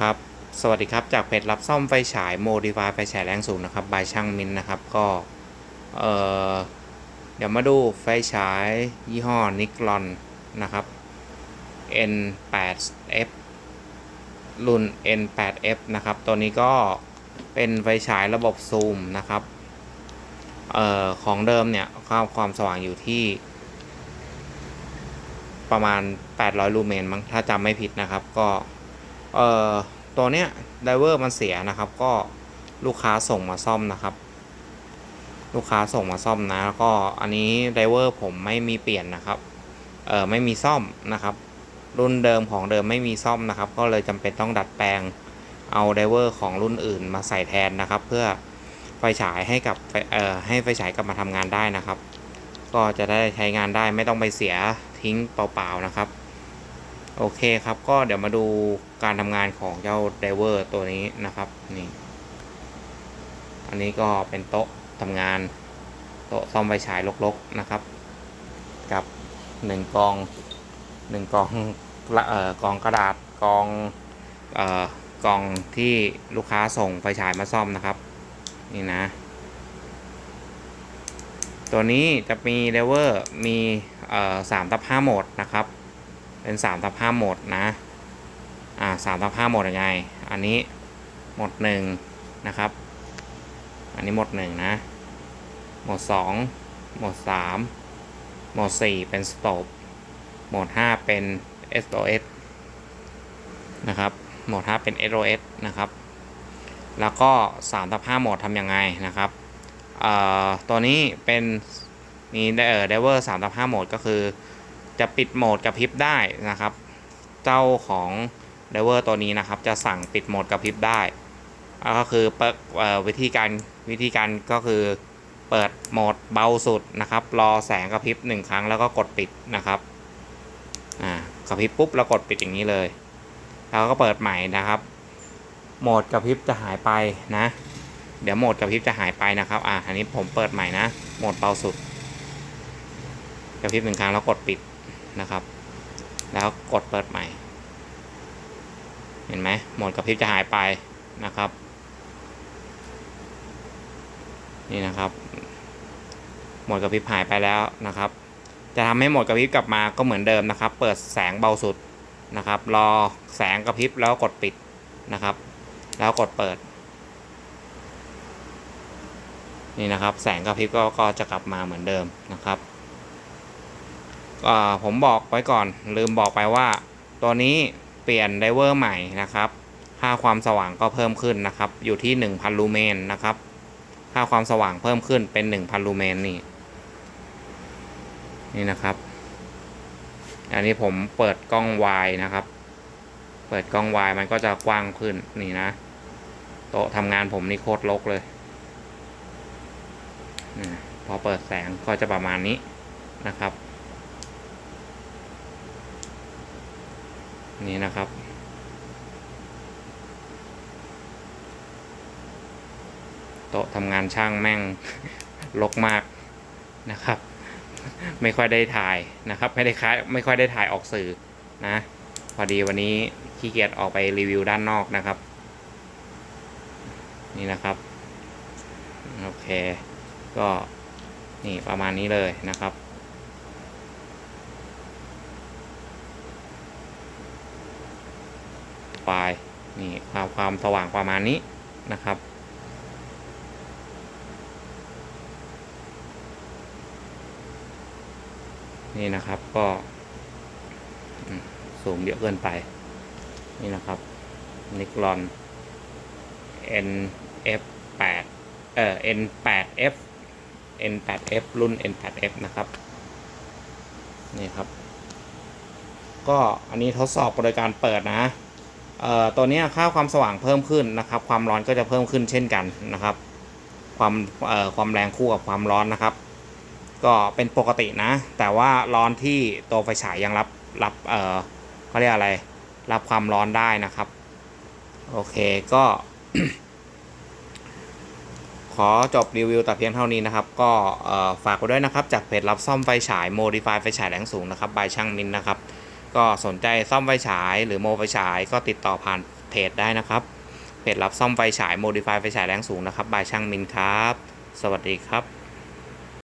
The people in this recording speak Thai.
ครับ สวัสดีครับ จากเพจรับซ่อมไฟฉาย Modify ไฟฉายแรงสูงนะครับ บายช่างมินนะครับ ก็ เออเดี๋ยวมาดูไฟฉายยี่ห้อนิกลอนนะครับ N8F รุ่น N8F นะครับ ตัวนี้ก็เป็นไฟฉายระบบซูมนะครับ เอ่อ ของเดิมเนี่ยความความสว่างอยู่ที่ ประมาณ 800 ลูเมนมั้ง ถ้าจำไม่ผิดนะครับ ก็ เอ่อตัวเนี้ยไดเวอร์มันเสียนะครับ ก็ลูกค้าส่งมาซ่อมนะครับ ลูกค้าส่งมาซ่อมนะ แล้วก็อันนี้ไดเวอร์ผมไม่มีเปลี่ยนนะครับเอ่อไม่มีซ่อมนะครับ รุ่นเดิมของเดิมไม่มีซ่อมนะครับ ก็เลยจำเป็นต้องดัดแปลงเอาไดเวอร์ของรุ่นอื่นมาใส่แทนนะครับ เพื่อไฟฉายให้กับเอ่อให้ไฟฉายกลับมาทำงานได้นะครับ ก็จะได้ใช้งานได้ไม่ต้องไปเสียทิ้งเปล่าๆนะครับ โอเคครับก็เดี๋ยวมาดูการทำงานของเจ้าไดเวอร์ตัวนี้นะครับนี่อันนี้ก็เป็นโต๊ะทำงาน โต๊ะซ่อมไฟฉายลกๆนะครับ กับหนึ่งกองหนึ่งกองละเอ่อกองกระดาษกองเอ่อกองที่ลูกค้าส่งไฟฉายมาซ่อมนะครับ นี่นะ ตัวนี้จะมีเลเวอร์มีเอ่อสามทับห้าโหมดนะครับ เป็นสามทับห้าโหมดนะ อ่าสามทับห้าโหมดยังไง อันนี้หมดหนึ่งนะครับ อันนี้หมดหนึ่งนะ หมดสองหมดสามหมดสี่เป็นสโตปหมดห้าเป็น SOS นะครับ หมดห้าเป็น SOS นะครับ แล้วก็3ทับ5โหมดทำยังไงนะครับเอ่อตัวนี้เป็นมีเดอ่อ Diver 3ทับ5โหมดก็คือ จะปิดโหมดกับพริบได้นะครับ เจ้าของ Diver ตัวนี้นะครับจะสั่งปิดโหมดกับพริบได้ ก็คือเปิดเอ่อวิธีการวิธีการก็คือเปิดโหมดเบาสุดนะครับ รอแสงกระพริบหนึ่งครั้งแล้วก็กดปิดนะครับอ่ากระพริบปุ๊บแล้วกดปิดอย่างนี้เลย แล้วก็เปิดใหม่นะครับ โหมดกระพริบจะหายไปนะ เดี๋ยวโหมดกระพริบจะหายไปนะครับอะอันนี้ผมเปิดใหม่นะ โหมดเบาสุด กระพริบหนึ่งครั้งแล้วกดปิด นะครับ แล้วกดเปิดใหม่ เห็นไหมโหมดกระพริบจะหายไปนะครับ นี่นะครับโหมดกระพริบหายไปแล้วนะครับ จะทำให้โหมดกระพริบกลับมาก็เหมือนเดิมนะครับ เปิดแสงเบาสุดนะครับ รอแสงกระพริบแล้วกดปิดนะครับ แล้วกดเปิด นี่นะครับ แสงกระพริบก็ก็จะกลับมาเหมือนเดิมนะครับ ผมบอกไว้ก่อน ลืมบอกไปว่า ตัวนี้เปลี่ยนไดเวอร์ใหม่นะครับ ค่าความสว่างก็เพิ่มขึ้นนะครับ อยู่ที่ 1,000 ลูเมนนะครับ ค่าความสว่างเพิ่มขึ้นเป็น 1,000 ลูเมนนี่ นี่นะครับ อันนี้ผมเปิดกล้องวายนะครับ เปิดกล้องวายมันก็จะกว้างขึ้นนี่นะ โต๊ะทำงานผมนี่โคตรรกเลยพอเปิดแสงก็จะประมาณนี้นะครับ นี่นะครับ โต๊ะทำงานช่างแม่งรกมากนะครับ ไม่ค่อยได้ถ่ายนะครับ ไม่ได้ค้าไม่ค่อยได้ถ่ายออกสื่อนะ พอดีวันนี้ขี้เกียจออกไปรีวิวด้านนอกนะครับ นี่นะครับ โอเค ก็นี่ประมาณนี้เลยนะครับ ปนี่ความความสว่างประมาณนี้นะครับ นี่นะครับก็สูงเยอะเกินไป นี่นะครับนิกลอน NF8 เอ่อ N8F N8F รุ่น N8F นะครับ นี่ครับ ก็อันนี้ทดสอบโดยการเปิดนะ ตัวนี้ค่าความสว่างเพิ่มขึ้นนะครับ ความร้อนก็จะเพิ่มขึ้นเช่นกันนะครับ ความความแรงคู่กับความร้อนนะครับ ก็เป็นปกตินะ แต่ว่าร้อนที่ตัวไฟฉายยังรับรับเออเขาเรียกอะไร รับความร้อนได้นะครับ โอเคก็ ขอจบรีวิวแต่เพียงเท่านี้นะครับ ก็ฝากไว้ด้วยนะครับ จากเพจรับซ่อมไฟฉาย Modify ไฟฉายแรงสูงนะครับบายช่างมินนะครับ ก็สนใจซ่อมไฟฉาย หรือโมไฟฉายก็ติดต่อผ่านเพจได้นะครับ เพจรับซ่อมไฟฉายโมดิฟายไฟฉายแรงสูงนะครับบายช่างมินครับ สวัสดีครับ